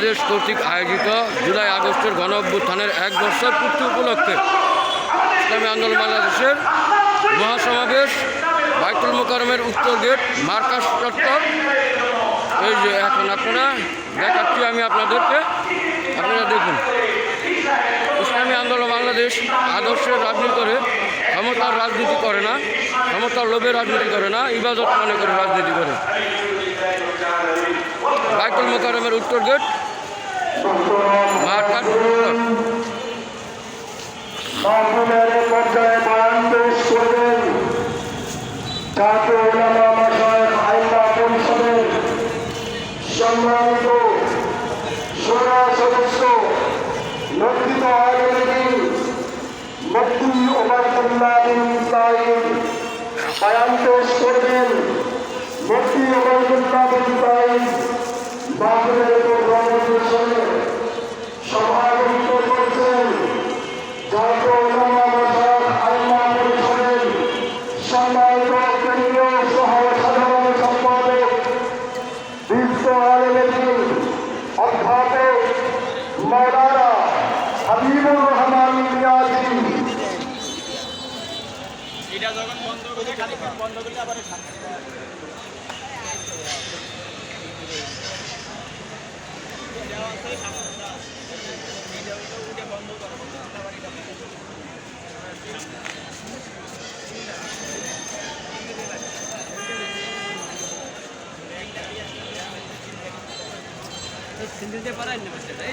বাংলাদেশ কর্তৃক আয়োজিত জুলাই আগস্টের গণ অভ্যুত্থানের এক বছর পূর্তি উপলক্ষে ইসলামী আন্দোলন বাংলাদেশের মহাসমাবেশ বাইতুল মোকারমের উত্তর গেট, মার্কাস চত্বর। এই যে এখন আপনারা দেখাচ্ছি আমি আপনাদেরকে। আপনারা দেখুন। ইসলামী আন্দোলন বাংলাদেশ আদর্শের রাজনীতি করে, ক্ষমতার রাজনীতি করে না, ক্ষমতার লোভে রাজনীতি করে না, ইবাদত মনে করে রাজনীতি করে। বাইতুল মোকারমের উত্তর গেট সম্মানিত সোনা সদস্য লক্ষিত আয়োজনী মুফতি ওবায়দুল্লাহ বিন সাইদ বয়ান পেশ করবেন মুফতি ওবায়দুল্লাহ এটা যখন বন্ধ করে খানিকক্ষণ বন্ধ করলে আবার শান্তি সিন্দিতে পারাই না তাই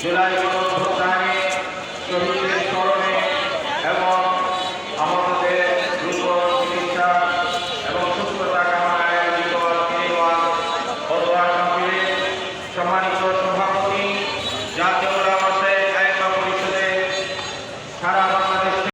জুলাই